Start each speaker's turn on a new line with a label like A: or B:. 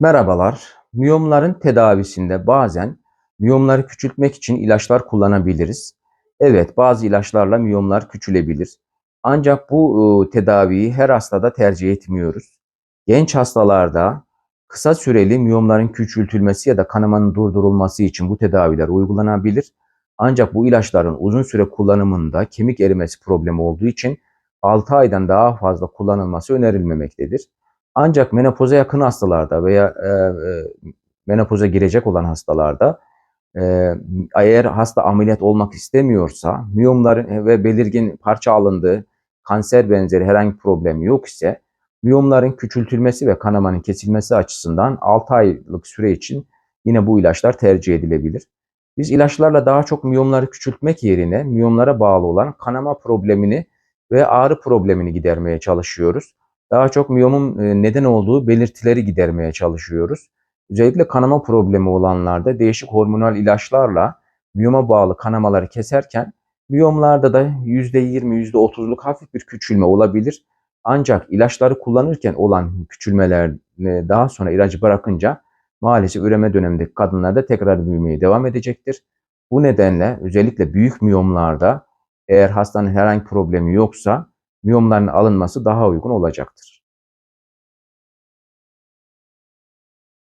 A: Merhabalar. Miyomların tedavisinde bazen miyomları küçültmek için ilaçlar kullanabiliriz. Evet, bazı ilaçlarla miyomlar küçülebilir. Ancak bu ıı, tedaviyi her hastada tercih etmiyoruz. Genç hastalarda kısa süreli miyomların küçültülmesi ya da kanamanın durdurulması için bu tedaviler uygulanabilir. Ancak bu ilaçların uzun süre kullanımında kemik erimesi problemi olduğu için 6 aydan daha fazla kullanılması önerilmemektedir. Ancak menopoza yakın hastalarda veya e, e, menopoza girecek olan hastalarda e, eğer hasta ameliyat olmak istemiyorsa, miyomların ve belirgin parça alındığı kanser benzeri herhangi problem yok ise miyomların küçültülmesi ve kanamanın kesilmesi açısından 6 aylık süre için yine bu ilaçlar tercih edilebilir. Biz ilaçlarla daha çok miyomları küçültmek yerine miyomlara bağlı olan kanama problemini ve ağrı problemini gidermeye çalışıyoruz. Daha çok miyomun e, neden olduğu belirtileri gidermeye çalışıyoruz. Özellikle kanama problemi olanlarda değişik hormonal ilaçlarla miyoma bağlı kanamaları keserken miyomlarda da %20, %30'luk hafif bir küçülme olabilir. Ancak ilaçları kullanırken olan küçülmeler e, daha sonra ilacı bırakınca maalesef üreme dönemindeki kadınlarda tekrar büyümeye devam edecektir. Bu nedenle özellikle büyük miyomlarda eğer hastanın herhangi problemi yoksa miyomların alınması daha uygun olacaktır.